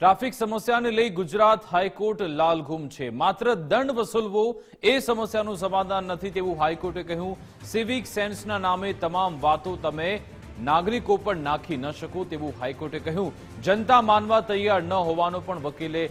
Traffic સમસ્યાને લઈ Gujarat high court લાલઘુમ છે. માત્ર દંડ વસૂલવો એ સમસ્યાનું સમાધાન નથી તેવું હાઈકોર્ટે કહ્યું. સિવિક સેન્સના નામે તમામ વાતો તમે નાગરિકો પર નાખી ન શકો તેવું હાઈકોર્ટે કહ્યું. જનતા માનવા તૈયાર ન હોવાનો પણ વકીલે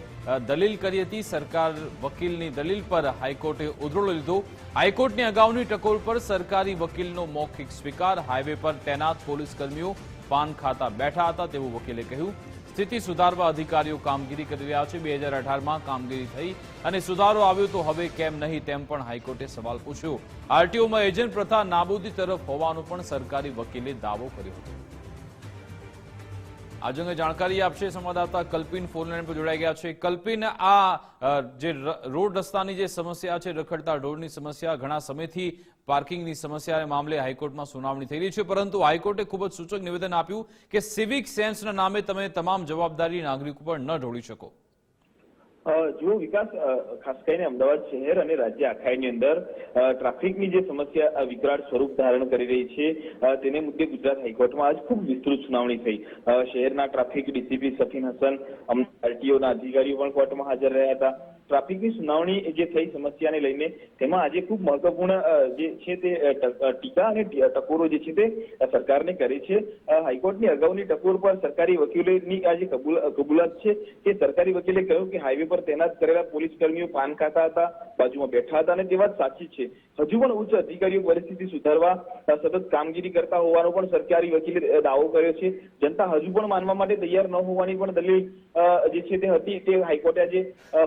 દલીલ કરી હતી. સરકાર વકીલની દલીલ પર હાઈકોર્ટે ઉધડો લીધો. હાઈકોર્ટની અગાઉની ટકોર પર સરકારી વકીલનો મૌખિક સ્વીકાર. હાઈવે પર તૈનાત પોલીસ કર્મીઓ પાન ખાતા બેઠા હતા તેવું વકીલે કહ્યું. સ્થિતિ સુધારવા અધિકારીઓ કામગીરી કરી રહ્યા છે. બે હજાર અઢારમાં કામગીરી થઈ અને સુધારો આવ્યો તો હવે કેમ નહીં તેમ પણ હાઈકોર્ટે સવાલ પૂછ્યો. આરટીઓમાં એજન્ટ પ્રથા નાબૂદી તરફ હોવાનો પણ સરકારી વકીલે દાવો કર્યો હતો. આ અંગે જાણકારી આપશે સંવાદદાતા કલ્પિન ફોનલાઈન પર જોડાઈ ગયા છે. કલ્પિન, આ જે રોડ રસ્તાની જે સમસ્યા છે, રખડતા રોડની સમસ્યા, ઘણા સમયથી પાર્કિંગની સમસ્યા મામલે હાઈકોર્ટમાં સુનાવણી થઈ રહી છે. પરંતુ હાઈકોર્ટે ખૂબ જ સૂચક નિવેદન આપ્યું કે સિવિક સેન્સના નામે તમે તમામ જવાબદારી નાગરિકો પર ન ઢોળી શકો. જો વિકાસ ખાસ કરીને અમદાવાદ શહેર અને રાજ્ય આખાઈની અંદર ટ્રાફિકની જે સમસ્યા વિકરાળ સ્વરૂપ ધારણ કરી રહી છે તેને મુદ્દે ગુજરાત હાઈકોર્ટમાં આજ ખૂબ વિસ્તૃત સુનાવણી થઈ. શહેરના ટ્રાફિક ડીસીપી સફીન હસન આરટીઓના અધિકારીઓ પણ કોર્ટમાં હાજર રહ્યા હતા. ટ્રાફિકની સુનાવણી જે થઈ સમસ્યાને લઈને, તેમાં આજે ખૂબ મહત્વપૂર્ણ જે છે તે ટીકા અને ટકોરો જે છે તે સરકારને કરી છે. હાઈકોર્ટની અગાઉની ટકોર પર સરકારી વકીલોની આ જે કબૂલ, કબૂલાત છે કે સરકારી વકીલે કહ્યું કે હાઈવે પર તૈનાત કરેલા પોલીસ કર્મીઓ પાન ખાતા હતા, બાજુમાં બેઠા હતા અને તે વાત સાચી છે. હજુ પણ ઉચ્ચ અધિકારીઓ પરિસ્થિતિ સુધારવા સતત કામગીરી કરતા હોવાનો પણ સરકારી વકીલે દાવો કર્યો છે. જનતા હજુ પણ માનવા માટે તૈયાર ન હોવાની પણ દલીલ જે છે તે હતી તે હાઈકોર્ટે આજે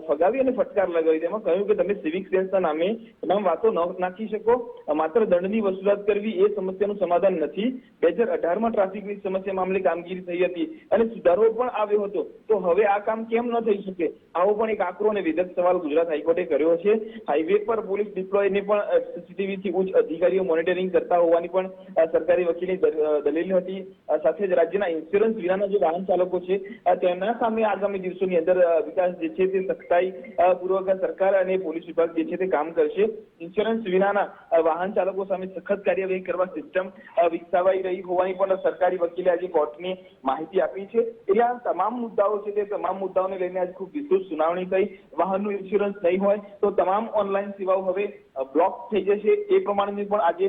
ફગાવી અને ફટકાર લગાવી. તેમાં કહ્યું કે તમે સિવિક સેન્સના નામે તમામ વાતો ન નાખી શકો. માત્ર દંડની વસૂલાત કરવી એ સમસ્યાનું સમાધાન નથી. બે હજાર અઢારમાં ટ્રાફિકની સમસ્યા મામલે કામગીરી થઈ હતી અને સુધારો પણ આવ્યો હતો. તો હવે આ કામ કેમ ન થઈ શકે? આવો પણ એક આકરો અને વિધક સવાલ ગુજરાત હાઈકોર્ટે કર્યો છે. હાઈવે પર પોલીસ ડિપ્લોયને પણ સીસીટીવીથી ઉચ્ચ અધિકારીઓ મોનિટરિંગ કરતા હોવાની પણ સરકારી વકીલની દલીલ હતી. સાથે જ રાજ્યના ઇન્સ્યોરન્સ વિનાના જે વાહન ચાલકો છે તેમના સામે આગામી દિવસોની અંદર વિકાસ જે છે તે સખ્તાઈ પૂર્વક સરકાર અને પોલીસ વિભાગ જે છે તે કામ કરશે. ઇન્સ્યોરન્સ વિનાના વાહન ચાલકો સામે સખત કાર્યવાહી કરવા સિસ્ટમ વિકસાવાઈ રહી હોવાની પણ સરકારી વકીલે આજે કોર્ટની માહિતી આપી છે. એટલે આ તમામ મુદ્દાઓ છે તે તમામ મુદ્દાઓને લઈને આજે ખૂબ વિસ્તૃત સુનાવણી થઈ. વાહનનું ઇન્સ્યોરન્સ નહીં હોય તો તમામ ઓનલાઈન સેવાઓ હવે બ્લોક થઈ જશે. એ પ્રમાણેની પણ આજે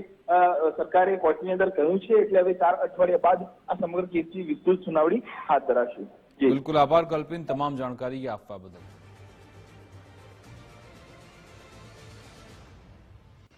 સરકારે કોર્ટની અંદર કહ્યું છે. એટલે હવે ચાર અઠવાડિયા બાદ આ સમગ્ર કેસની વિસ્તૃત સુનાવણી હાથ ધરાશે. બિલકુલ આભાર કલ્પિન તમામ જાણકારી આપવા બદલ.